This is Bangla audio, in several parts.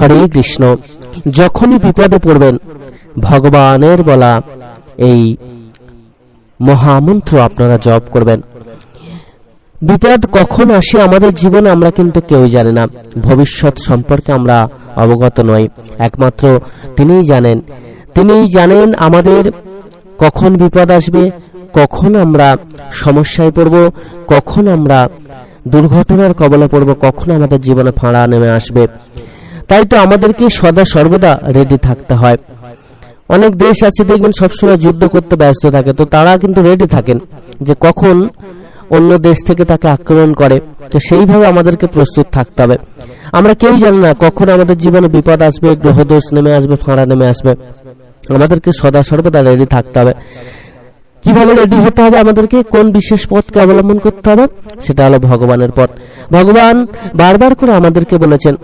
হরে কৃষ্ণ, যখনই বিপদে পড়বেন, ভগবানের বলা এই মহামন্ত্র আপনারা জপ করবেন। বিপদ কখন আসে আমাদের জীবনে আমরা কিন্তু কেউ জানি না। ভবিষ্যৎ সম্পর্কে আমরা অবগত নই। একমাত্র তিনিই জানেন। তিনিই জানেন আমাদের কখন বিপদ আসবে, কখন আমরা সমস্যায় পড়ব, কখন আমরা দুর্ঘটনার কবলে পড়ব, কখন আমাদের জীবনে ফাঁড়া নেমে আসবে। তাই তো আমাদেরকে সদা সর্বদা রেডি থাকতে হয়। অনেক দেশ আছে, দেখবেন সবসময় যুদ্ধ করতে ব্যস্ত থাকে, তো তারা কিন্তু রেডি থাকেন যে কখন অন্য দেশ থেকে তাকে আক্রমণ করে। তো সেইভাবে আমাদেরকে প্রস্তুত থাকতে হবে। আমরা কেউ জানি না কখন আমাদের জীবনে বিপদ আসবে, গ্রহদোষ নেমে আসবে, ফাঁড়া নেমে আসবে। আমাদেরকে সদা সর্বদা রেডি থাকতে হবে। কীভাবে রেডি হতে হবে আমাদেরকে? কোন বিশেষ পথকে অবলম্বন করতে হবে? সেটা হলো ভগবানের পথ। ভগবান বারবার করে আমাদেরকে বলেছেন,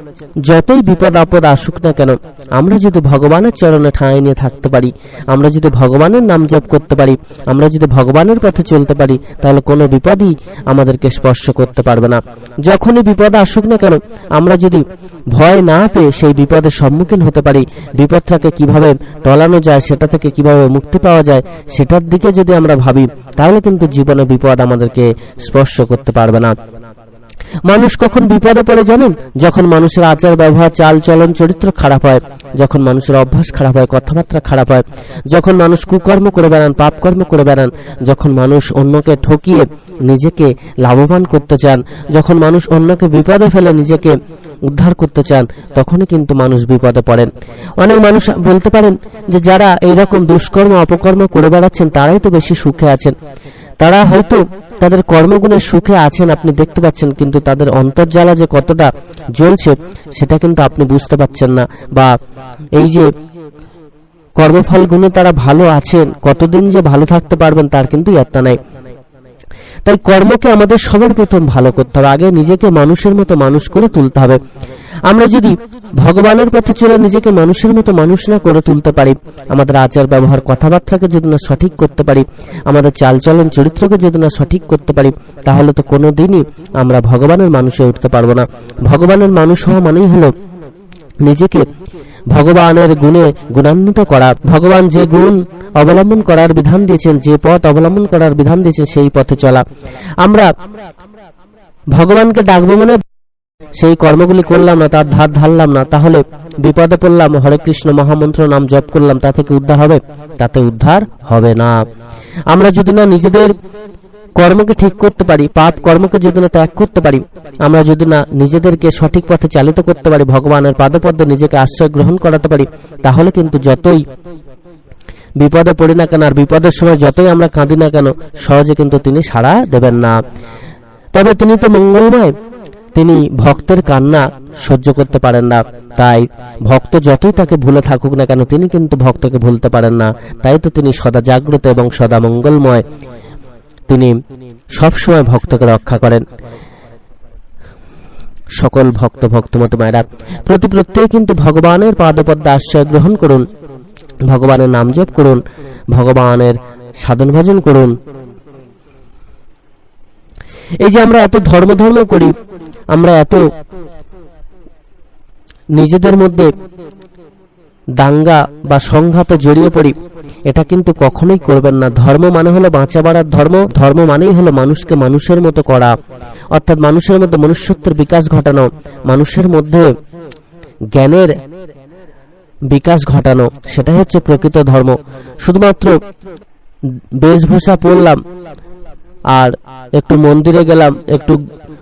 যতই বিপদ আপদ আসুক না কেন, আমরা যদি ভগবানের চরণে ঠাঁই নিয়ে থাকতে পারি, আমরা যদি ভগবানের নাম জপ করতে পারি, আমরা যদি ভগবানের পথে চলতে পারি, তাহলে কোনো বিপদই আমাদেরকে স্পর্শ করতে পারবে না। যখনই বিপদ আসুক না কেন, আমরা যদি ভয় না পেয়ে সেই বিপদের সম্মুখীন হতে পারি, বিপদটাকে কীভাবে টলানো যায়, সেটা থেকে কীভাবে মুক্তি পাওয়া যায়, সেটার দিকে যদি আমরা ভাবি, তাহলে কিন্তু জীবনে বিপদ আমাদেরকে স্পর্শ করতে পারবে না। মানুষ কখন বিপদে পড়ে জানেন? যখন মানুষের আচার ব্যবহার, চাল চলন, চরিত্র খারাপ হয়, যখন মানুষের অভ্যাস খারাপ হয়, কথাবার্তা খারাপ হয়, যখন মানুষ কুকর্ম করে বেড়ান, পাপ কর্ম করে বেড়ান, যখন মানুষ অন্যকে ঠকিয়ে নিজেকে লাভবান করতে চান, যখন মানুষ অন্যকে বিপদে ফেলে নিজেকে উদ্ধার করতে চান, তখনই কিন্তু মানুষ বিপদে পড়েন। অনেক মানুষ বলতে পারেন যে যারা এইরকম দুষ্কর্ম, অপকর্ম করে বেড়াচ্ছেন, তারাই তো বেশি সুখে আছেন। তারা হয়তো তাদের কর্মগুণের সুখে আছেন, আপনি দেখতে পাচ্ছেন, কিন্তু তাদের অন্তর্জালা যে কতটা জ্বলছে, সেটা কিন্তু আপনি বুঝতে পাচ্ছেন না। বা এই যে কর্মফল গুণে তারা ভালো আছেন, কতদিন যে ভালো থাকতে পারবেন, তার কিন্তু একটা নাই। তাই কর্মকে আমাদের সবার প্রথম ভালো করতে হবে। আগে নিজেকে মানুষের মতো মানুষ করে তুলতে হবে। আমরা যদি ভগবানের পথে চলে নিজেকে মানুষের মতো মানুষ না করে তুলতে পারি, আমাদের আচার ব্যবহার, কথাবার্তাকে যদি না সঠিক করতে পারি, আমাদের চালচলন চরিত্রকে যদি না সঠিক করতে পারি, তাহলে তো কোনো দিনই আমরা ভগবানের মানুষে উঠতে পারব না। ভগবানের মানুষ হওয়া মানেই হলো নিজেকে ভগবানের গুণে গুণান্বিত করা। ভগবান যে গুণ অবলম্বন করার বিধান দিয়েছেন, যে পথ অবলম্বন করার বিধান দিয়েছেন, সেই পথে চলা। আমরা ভগবানকে ডাকবো মানে সেই কর্মগুলি করলাম না, তার ধার ধারলাম না, তাহলে বিপদে পড়লাম, হরে কৃষ্ণ মহামন্ত্র নাম জপ করলাম, তা থেকে উদ্ধার হবে? তাতে উদ্ধার হবে না। আমরা যদি না নিজেদের কর্মকে ঠিক করতে পারি, পাপ কর্মকে যদি না ত্যাগ করতে পারি, আমরা যদি না নিজেদেরকে সঠিক পথে চালিত করতে পারি, ভগবানের পাদপদ্মে নিজেকে আশ্রয় গ্রহণ করাতে পারি, তাহলে কিন্তু যতই বিপদে পড়ি না কেন আর বিপদের সময় যতই আমরা কাঁদি না কেন, সহজে কিন্তু তিনি সাড়া দেবেন না। তবে তিনি তো মঙ্গলময়, তিনি ভক্তের কান্না সহ্য করতে পারেন না। তাই ভক্ত যতই তাকে ভুলে থাকুক না কেন, তিনি কিন্তু ভক্তকে ভুলতে পারেন না। তাই তো তিনি সদা জাগ্রত এবং সদা মঙ্গলময়। তিনি সবসময় ভক্তকে রক্ষা করেন। সকল ভক্ত, ভক্তমত মায়েরা, প্রতি প্রত্যেকে কিন্তু ভগবানের পাদপদ্মে আশ্রয় গ্রহণ করুন, ভগবানের নাম জপ করুন, ভগবানের সাধন ভজন করুন। এই যে আমরা এত ধর্ম ধর্ম করি, আমরা এত নিজেদের মধ্যে দাঙ্গা বা সংঘাতে জড়িয়ে পড়ি, এটা কিন্তু কখনোই করবেন না। ধর্ম মানে হলো বাঁচা বাড়ার ধর্ম ধর্ম মানেই হলো মানুষকে মানুষের মতো করা। অর্থাৎ মানুষের মধ্যে মনুষ্যত্বের বিকাশ ঘটানো, মানুষের মধ্যে জ্ঞানের বিকাশ ঘটানো, সেটাই হচ্ছে প্রকৃত ধর্ম। শুধুমাত্র বেশভূষা পরলাম আর একটু মন্দিরে গেলাম, একটু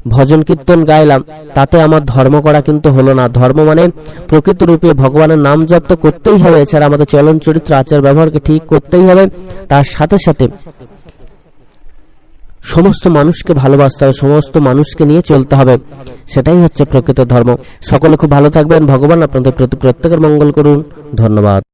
ভজন কীর্তন গাইলাম, তাতে আমার ধর্ম করা কিন্তু হলো না। ধর্ম মানে প্রকৃত রূপে ভগবানের নাম জপ তো করতেই হবে। এছাড়া আমাদের চলন চরিত্র আচার ব্যবহারকে ঠিক করতেই হবে। তার সাথে সাথে সমস্ত মানুষকে ভালোবাসতে হবে, সমস্ত মানুষকে নিয়ে চলতে হবে। সেটাই হচ্ছে প্রকৃত ধর্ম। সকলে খুব ভালো থাকবেন। ভগবান আপনাদের প্রতি প্রত্যেকের মঙ্গল করুন। ধন্যবাদ।